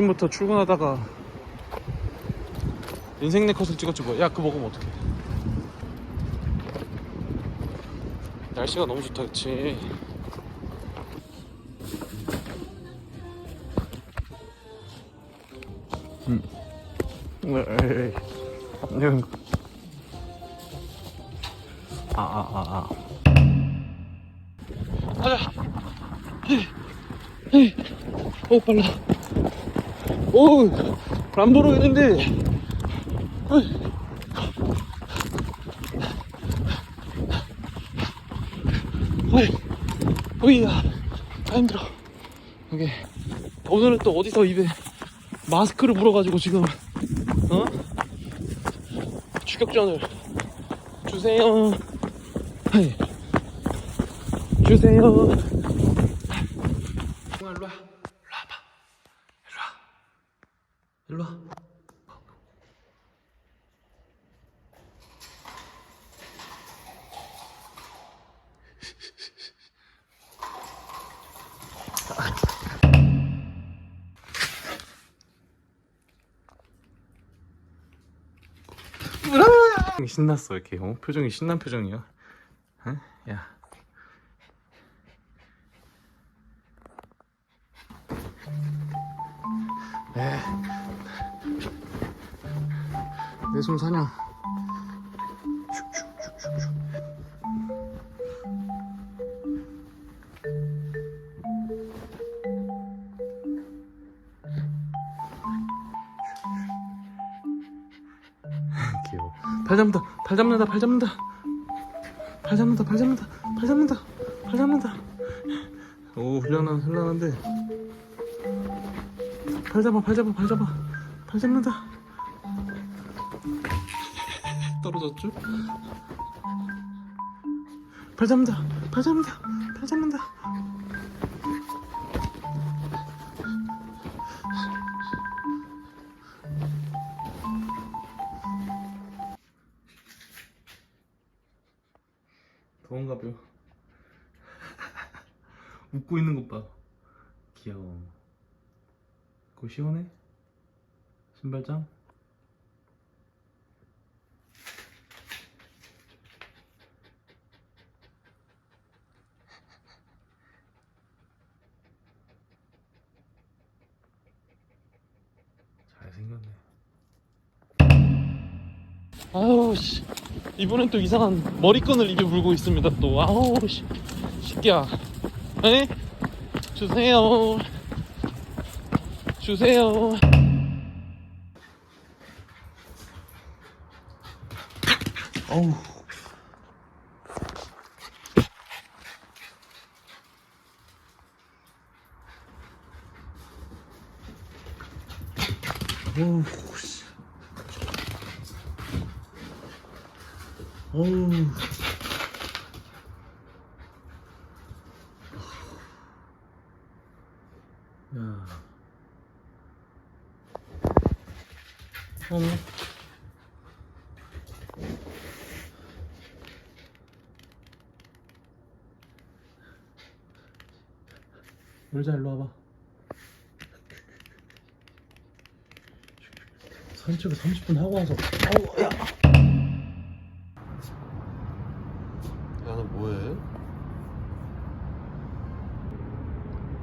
아침부터 출근하다가 인생 네컷을 찍었지 뭐야 그거 먹으면 어떡해 날씨가 너무 좋다 그치 음. 에이, 이런 거. 아, 아, 아, 아. 가자. 오 빨라. 오, 람보르기니인데. 헤이. 헤이, 오이야, 아 힘들어. 오케이. 오늘은 또 어디서 입에 마스크를 물어가지고 지금 어? 추격전을 주세요. 주세요. 일로 와. 일로 와봐. 일로 와. 신났어 이렇게 어? 표정이 신난 표정이야. 응? 야. 내숨 사냥. 팔 잡는다. 팔 잡는다. 팔 잡는다. 팔 잡는다. 팔 잡는다. 팔 잡는다. 팔 잡는다. 오 훈련한 훈련한데. 팔 잡아. 팔 잡아. 팔 잡아. 팔 잡는다. 떨어졌죠? 팔 잡는다. 팔 잡는다. 팔 잡는다. 더운가 봐요. 웃고 있는 것 봐. 귀여워. 그거 시원해? 신발장? 잘생겼네. 아우 씨. 이번엔 또 이상한 머리끈을 입에 물고 있습니다 또. 아우 씨. 새끼야. 에? 주세요. 주세요. 어우. 어우 씨 어우. 야. 어머. 놀자 일로 와봐. 산책을 30분 하고 와서. 어우 야. 야, 너 뭐해?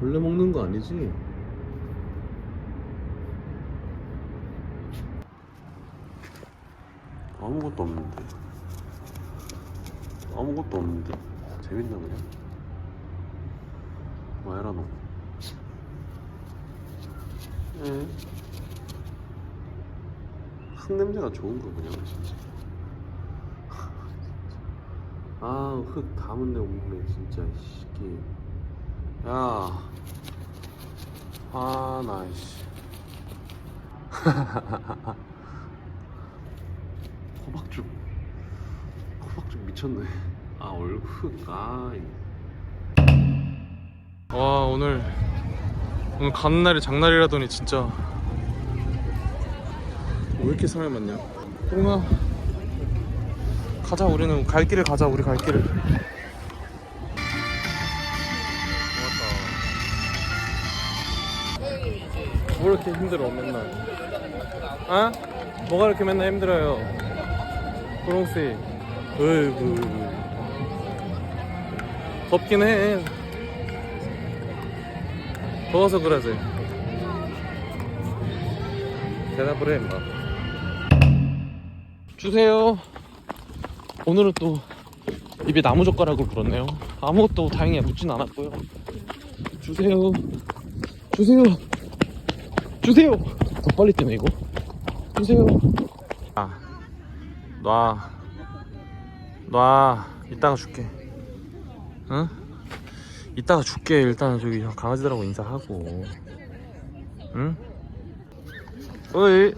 벌레 먹는 거 아니지? 아무것도 없는데. 아무것도 없는데. 재밌나 그냥? 뭐 해라 너? 에? 흙 냄새가 좋은 거 그냥 진짜. 아, 흙 담은 데 없네, 진짜, 이 새끼. 야. 아, 나, 씨. 호박죽. 호박죽 미쳤네. 아, 얼굴 흙, 아. 와, 오늘, 오늘 가는 날이 장날이라더니 진짜. 왜 이렇게 사람이 많냐? 똥아. 가자 우리는 갈 길을 가자 우리 갈 길을 뭐 이렇게 힘들어 맨날 아? 뭐가 이렇게 맨날 힘들어요 고롱씨 어이구. 덥긴 해. 더워서 그러지. 대답을 해 임마. 주세요. 오늘은 또 입에 나무젓가락을 불었네요. 아무것도 다행히 묻진 않았고요. 주세요. 주세요. 주세요. 더 빨리 뜨네 이거. 주세요. 아, 놔. 놔. 이따가 줄게. 응? 이따가 줄게. 일단 저기 강아지들하고 인사하고. 응? 어이.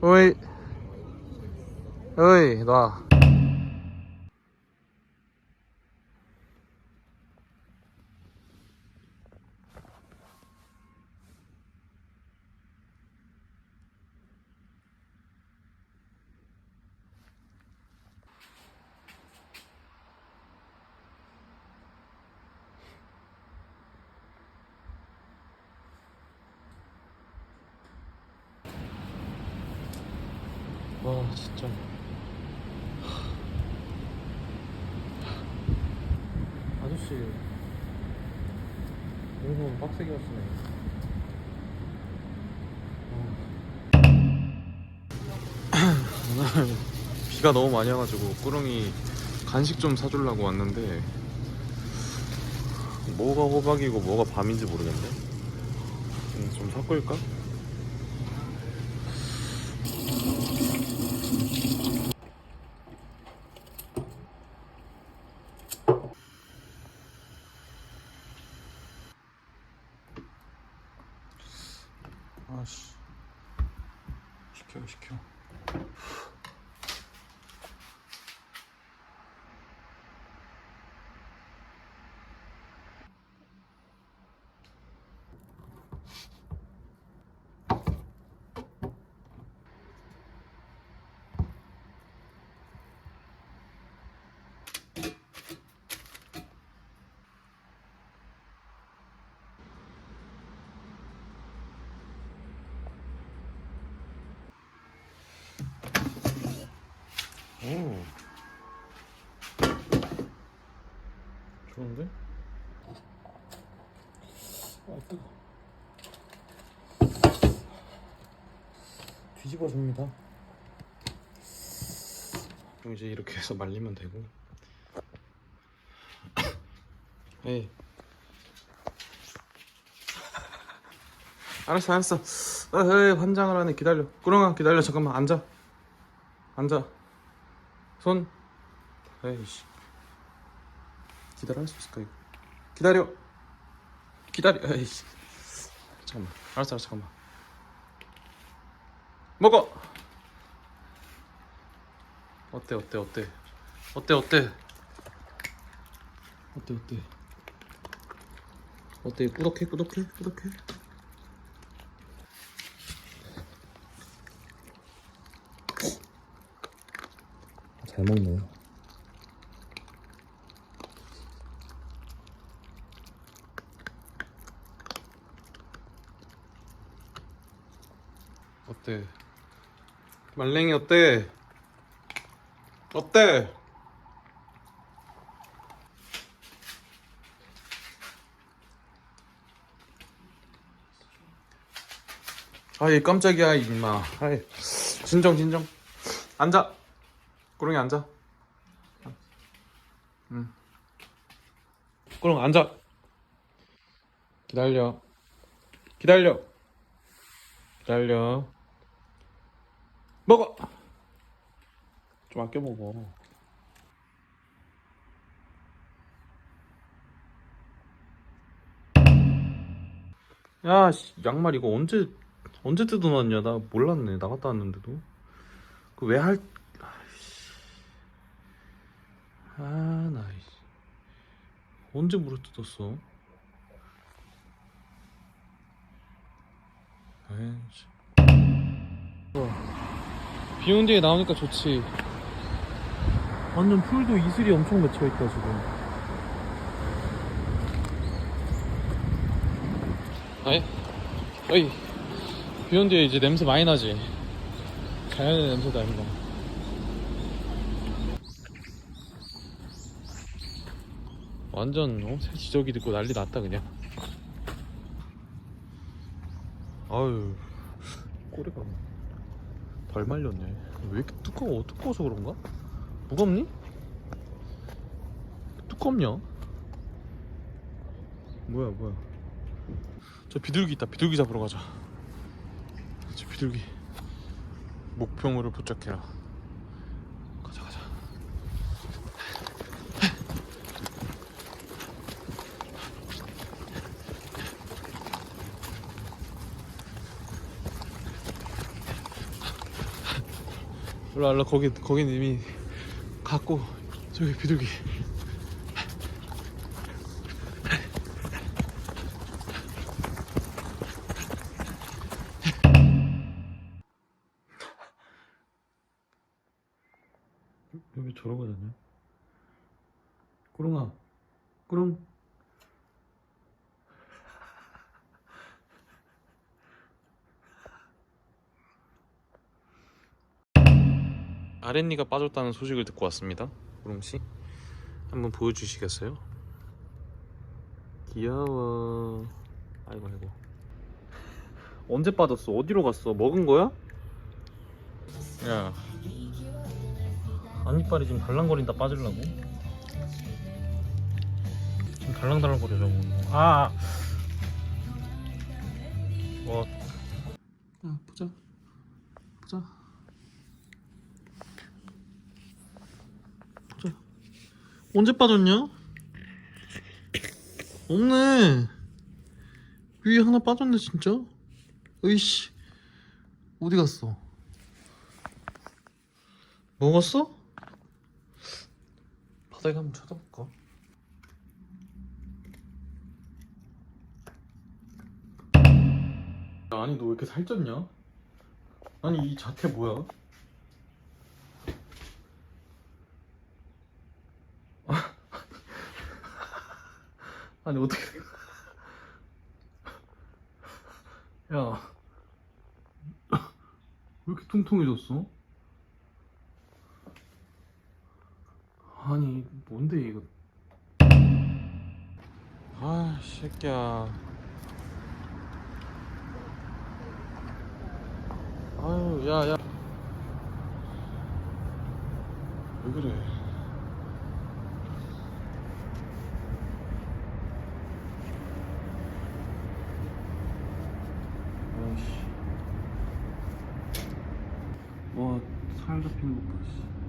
어이. 어이, 놔. 와, 진짜. 아저씨, 오늘 빡세게 왔으네. 오늘 비가 너무 많이 와가지고 꾸렁이 간식 좀 사주려고 왔는데 뭐가 호박이고 뭐가 밤인지 모르겠네. 음, 좀 섞을까? 아씨. 시켜 시켜 좋은데? 아 뜨거. 뒤집어 줍니다. 이제 이렇게 해서 말리면 되고. 에이. 알았어 알았어. 어, 에이, 환장을 하네. 기다려. 꾸렁아 기다려. 잠깐만 앉아. 앉아. 손. 에이씨 기다려 할 수 있을까 이거? 기다려. 기다려. 에이씨. 잠깐만. 알았어 알았어 잠깐만. 먹어! 어때 어때 어때? 어때 어때? 어때 어때? 어때? 꾸덕해 꾸덕해 꾸덕해? 잘 먹네 어때? 말랭이 어때? 어때? 아이 깜짝이야 임마. 아이 진정 진정. 앉아. 꾸렁이 앉아. 응. 꾸렁 앉아. 기다려. 기다려. 기다려 먹어. 좀 아껴 먹어. 야 씨, 양말 이거 언제 언제 뜯어놨냐? 나 몰랐네. 나갔다 왔는데도. 그 왜 할 아나 언제 물어 뜯었어? 에이 씨. 비 온 뒤에 나오니까 좋지. 완전 풀도 이슬이 엄청 맺혀 있다 지금. 아이, 어이. 비 온 뒤에 이제 냄새 많이 나지. 자연의 냄새도 아닌가. 완전 어? 새 지저귀 듣고 난리 났다 그냥. 아유 꼬리가 덜 말렸네. 왜 이렇게 두꺼워? 두꺼워서 그런가? 무겁니? 두껍냐? 뭐야 뭐야? 저 비둘기 있다. 비둘기 잡으러 가자. 저 비둘기. 목표물을 포착해라. 일로 와, 일로 와. 거기 거긴 이미 갔고 저기 비둘기. 아랫니가 빠졌다는 소식을 듣고 왔습니다. 꾸릉 씨, 한번 보여주시겠어요? 귀여워. 아이고 아이고. 언제 빠졌어? 어디로 갔어? 먹은 거야? 야, 안이빨이 지금 달랑거린다 빠질라고? 지금 달랑달랑거려 저거 아! 와 야, 보자 보자 보자 언제 빠졌냐? 없네 위에 하나 빠졌네 진짜 으이씨 어디 갔어? 먹었어? 바닥에 한번 쳐다볼까? 야, 아니 너 왜 이렇게 살쪘냐? 아니 이 자태 뭐야? 아니 어떻게 야? 왜 이렇게 퉁퉁해졌어? 아니 뭔데 이거? 아 새끼야. 아유 야야. 왜 그래 아이씨 와살 잡히는 것봐 씨.